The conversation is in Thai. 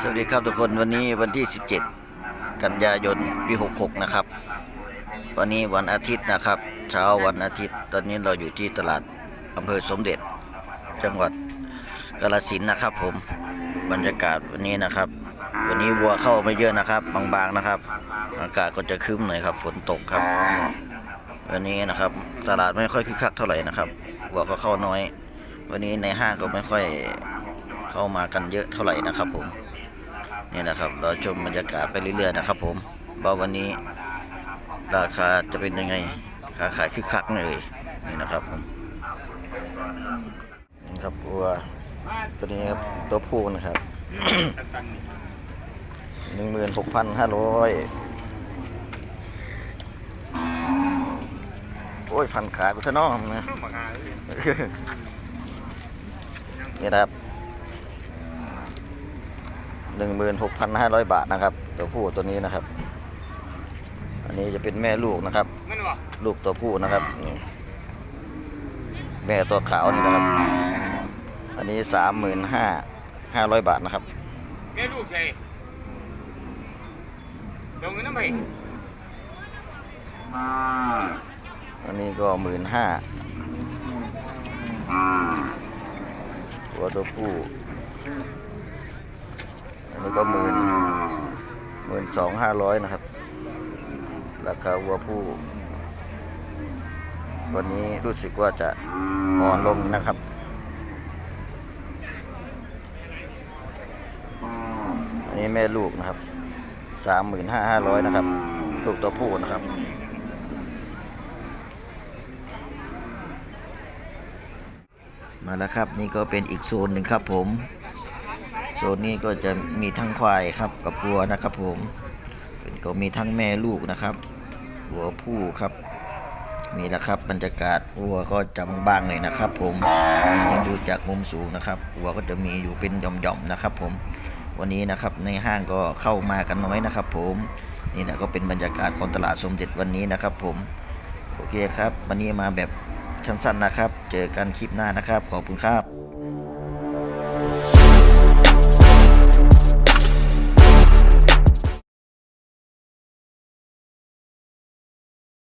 สวัสดีครับทุกคนวันนี้วันที่ 17 กันยายนปี 66 นะครับ วันนี้วันอาทิตย์นะครับ เช้าวันอาทิตย์ ตอนนี้เราอยู่ที่ตลาดอำเภอสมเด็จ จังหวัดกาฬสินธุ์นะครับ ผมบรรยากาศวันนี้นะครับ วันนี้วัวเข้าไม่เยอะนะครับ บางๆนะครับ อากาศก็จะคึ้มหน่อยครับ ฝนตกครับ วันนี้นะครับ ตลาดไม่ค่อยคึกคักเท่าไหร่นะครับวัวก็เข้าน้อย วันนี้ในห้างก็ไม่ค่อยเข้ามากันเยอะเท่าไหร่นะครับผม นี่นะครับ เราชมบรรยากาศไปเรื่อยๆนะครับ ผมว่าวันนี้ราคาจะเป็นยังไงค้าขายคึกคักเอ่ยนี่นะครับผมนี่ครับวัวตัวนี้ครับตัวผู้นะครับหนึ่งหมื่นหกพันห้าร้อยโอ้ยพันขากูซะน้องนะนี่นะครับ หนึ่งหมื่นหกพันห้าร้อยบาทนะครับตัวผู้ตัวนี้นะครับ อันนี้จะเป็นแม่ลูกนะครับมันวะลูกตัวผู้นะครับนี่แม่ตัวขาวนี่นะครับ อันนี้สามหมื่นห้าห้าร้อยบาทนะครับแม่ลูกใช่เดี๋ยวเงินน้ำไปอันนี้ก็หมื่นห้าตัวตัวผู้ อันนี้ก็หมื่นหมื่นสองห้าร้อยนะครับ ราคาวัวผู้วันนี้รู้สึกว่าจะอ่อนลงนะครับ อันนี้แม่ลูกนะครับสามหมื่นห้าห้าร้อยนะครับ ลูกตัวผู้นะครับมาแล้วครับ นี่ก็เป็นอีกโซนหนึ่งครับผม โซนนี้ก็จะมีทั้งควายครับกับวัวนะครับ ผมเป็นก็มีทั้งแม่ลูกนะครับวัวผู้ครับนี่แหละครับบรรยากาศวัวก็จะบางๆเลยนะครับ ผมดูจากมุมสูงนะครับวัวก็จะมีอยู่เป็นหย่อมๆนะครับ ผมวันนี้นะครับในห้างก็เข้ามากันน้อยนะครับ ผมนี่แหละก็เป็นบรรยากาศของตลาดสมเด็จวันนี้นะครับ ผมโอเคครับ วันนี้มาแบบสั้นๆนะครับ เจอกันคลิปหน้านะครับ ขอบคุณครับ